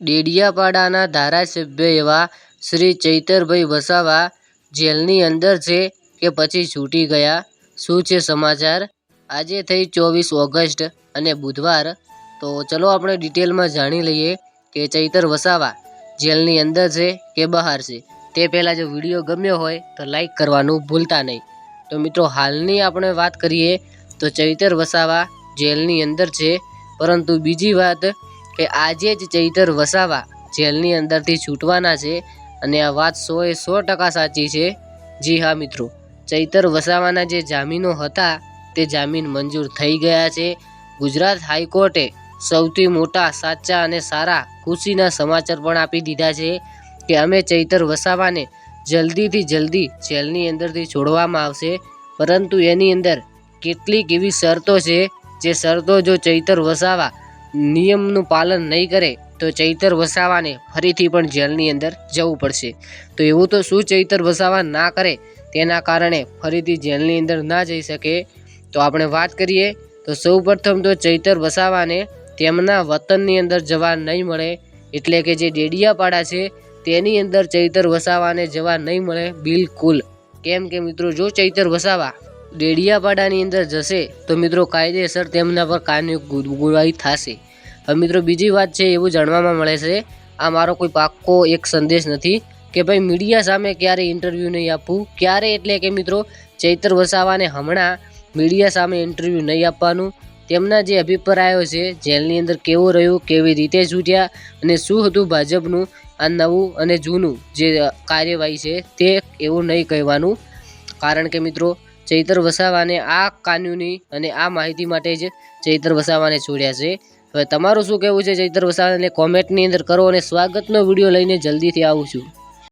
ડેડિયાપાડાના ધારાસભ્ય એવા શ્રી ચૈતરભાઈ વસાવા જેલની અંદર છે કે પછી છૂટી ગયા? શું છે સમાચાર? આજે થઈ ચોવીસ ઓગસ્ટ અને બુધવાર. તો ચલો આપણે ડિટેલમાં જાણી લઈએ કે ચૈતર વસાવા જેલની અંદર છે કે બહાર છે. તે પહેલાં જો વીડિયો ગમ્યો હોય તો લાઈક કરવાનું ભૂલતા નહીં. તો મિત્રો, હાલની આપણે વાત કરીએ તો ચૈતર વસાવા જેલની અંદર છે. પરંતુ બીજી વાત કે આજે જ ચૈતર વસાવા, જેલની અંદરથી છૂટવાના છે અને આ વાત સો એ સો ટકા સાચી છે. જી હા મિત્રો, ચૈતર વસાવાના જે જામીનો હતા તે જામીન મંજૂર થઈ ગયા છે. ગુજરાત હાઈકોર્ટે સૌથી મોટા, સાચા અને સારા ખુશીના સમાચાર પણ આપી દીધા છે કે અમે ચૈતર વસાવાને જલ્દીથી જલ્દી જેલની અંદરથી છોડવામાં આવશે. પરંતુ એની અંદર કેટલીક એવી શરતો છે, જે શરતો જો ચૈતર વસાવા નિયમનું પાલન નહીં કરે તો ચૈતર વસાવાને ફરીથી પણ જેલની અંદર જવું પડશે. તો એવું તો શું ચૈતર વસાવા ના કરે? તેના કારણે ફરીથી જેલની અંદર ના જઈ શકે? તો આપણે વાત કરીએ, તો સૌપ્રથમ તો ચૈતર વસાવાને તેમના વતનની અંદર જવા નહીં મળે. એટલે કે જે ડેડિયાપાડા છે, તેની અંદર ચૈતર વસાવાને જવા નહીં મળે બિલકુલ. કેમ કે મિત્રો, જો ચૈતર વસાવા ડેડિયાપાડાની અંદર જશે, તો મિત્રો કાયદેસર તેમના પર કાનૂની ગુરવાઈ થશે. હવે મિત્રો બીજી વાત છે, એવું જાણવામાં મળે છે, આ મારો કોઈ પાક્કો એક સંદેશ નથી કે ભાઈ મીડિયા સામે ક્યારે ઇન્ટરવ્યૂ નહીં આપવું, ક્યારે એટલે કે મિત્રો ચૈતર વસાવાને હમણાં મીડિયા સામે ઇન્ટરવ્યૂ નહીં આપવાનું, તેમના જે અભિપ્રાયો છે, જેલની અંદર કેવું રહ્યું, કેવી રીતે છૂટ્યા અને શું હતું ભાજપનું આ નવું અને જૂનું જે કાર્યવાહી છે, તે એવું નહીં કહેવાનું. કારણ કે મિત્રો ચૈતર વસાવાને આ કાનૂની અને આ માહિતી માટે જ ચૈતર વસાવાને છોડ્યા છે. હવે તમારું શું કહેવું છે ચૈતર વસાવાને કોમેન્ટની અંદર કરો અને સ્વાગતનો વીડિયો લઈને જલ્દીથી આવું છું.